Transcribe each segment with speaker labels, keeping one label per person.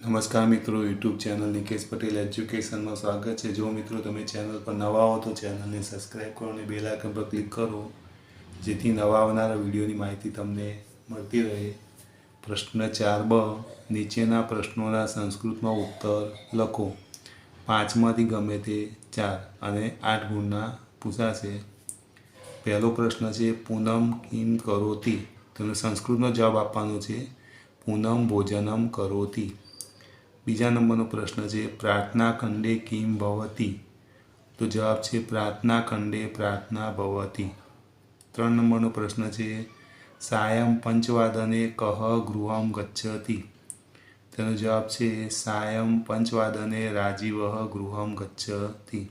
Speaker 1: નમસ્કાર મિત્રો, YouTube channel Nikesh Patel એજ્યુકેશનમાં સ્વાગત છે. જો મિત્રો તમે ચેનલ પર નવા હો તો ચેનલને સબસ્ક્રાઈબ કરો અને બેલ આઇકન પર ક્લિક કરો, જેથી નવા આવનારા વિડીયોની માહિતી તમને મળતી રહે. પ્રશ્ન ચાર બ, નીચેના પ્રશ્નોના સંસ્કૃતમાં ઉત્તર લખો. પાંચમાંથી ગમે તે ચાર અને આઠ ગુણના પૂછાશે. પહેલો પ્રશ્ન છે, પૂનમ કિમ કરોતી? તેનો સંસ્કૃતનો જવાબ આપવાનો છે, પૂનમ ભોજનમ કરોતી. બીજા નંબરનો પ્રશ્ન છે, પ્રાર્થના ખંડે કિમ ભવતી? તો જવાબ છે, પ્રાર્થના ખંડે પ્રાર્થના ભવતી. ત્રણ નંબરનો પ્રશ્ન છે સાયમ પંચવાદને કહ ગૃહમ ગચ્છતી? તેનો જવાબ છે સાયમ પંચવાદને રાજીવ ગૃહમ ગચ્છતી.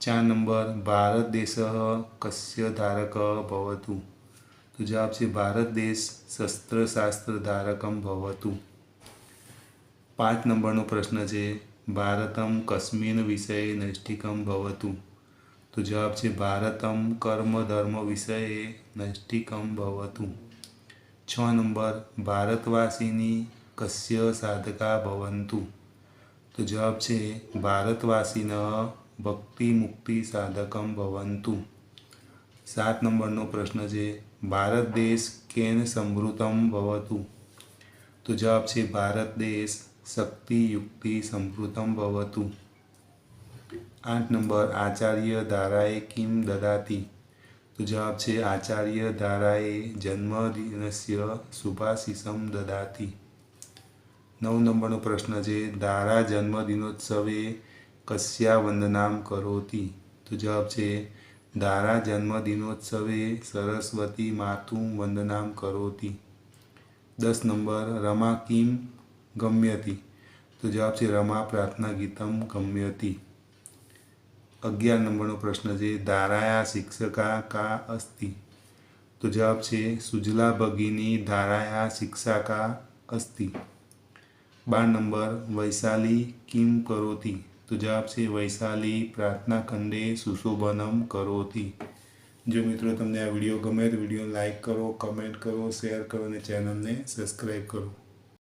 Speaker 1: ચાર નંબર, ભારત દેશ કસ્ય ધારક ભવતું? તો જવાબ છે, ભારત દેશ શસ્ત્રશાસ્ત્ર ધારકમ ભવતું. પાંચ નંબરનો પ્રશ્ન છે, ભારતમ કસ્મિન વિષયે નૈષ્ઠિકમ ભવતું? તો જવાબ છે, ભારતમ કર્મ ધર્મ વિષયે નૈષ્ઠિકમ ભવતું. છ નંબર, ભારતવાસીની કસ્ય સાધકા ભવંતુ? તો જવાબ છે, ભારતવાસીન ભક્તિ મુક્તિ સાધકમ ભવંતુ. સાત નંબરનો પ્રશ્ન છે, ભારત દેશ કેન સમૃદ્ધમ ભવતું? તો જવાબ છે, ભારત દેશ શક્તિ યુક્તિ સંસ્કૃતમ ભવતું. આઠ નંબર, આચાર્ય ધારાએ કિમ દદાતી? તો જવાબ છે, આચાર્ય ધારાએ જન્મદિનસ્ય શુભાશિષમ દદાતી. નવ નંબરનો પ્રશ્ન છે, ધારા જન્મદિનોત્સવે કસ્યા વંદનામ કરોતી? તો જવાબ છે, ધારા જન્મદિનોત્સવે સરસ્વતી માતું વંદનામ કરોતી. દસ નંબર, રમા કિમ ગમ્યતી તો જવાબ છે, રમા પ્રાર્થના ગીતમ ગમ્યતી અગિયાર નંબરનો પ્રશ્ન છે, ધારાયા શિક્ષકા કા અસ્તિ? તો જવાબ છે, સુજલા ભગીની ધારાયા શિક્ષાકા અસ્તિ? બાર નંબર, વૈશાલી કિમ કરોતી? તો જવાબ છે, વૈશાલી પ્રાર્થના ખંડે સુશોભનમ કરોતી. જો મિત્રો તમને આ વીડિયો ગમે તો વીડિયો લાઇક કરો, કમેન્ટ કરો, શેર કરો અને ચેનલને સબસ્ક્રાઈબ કરો.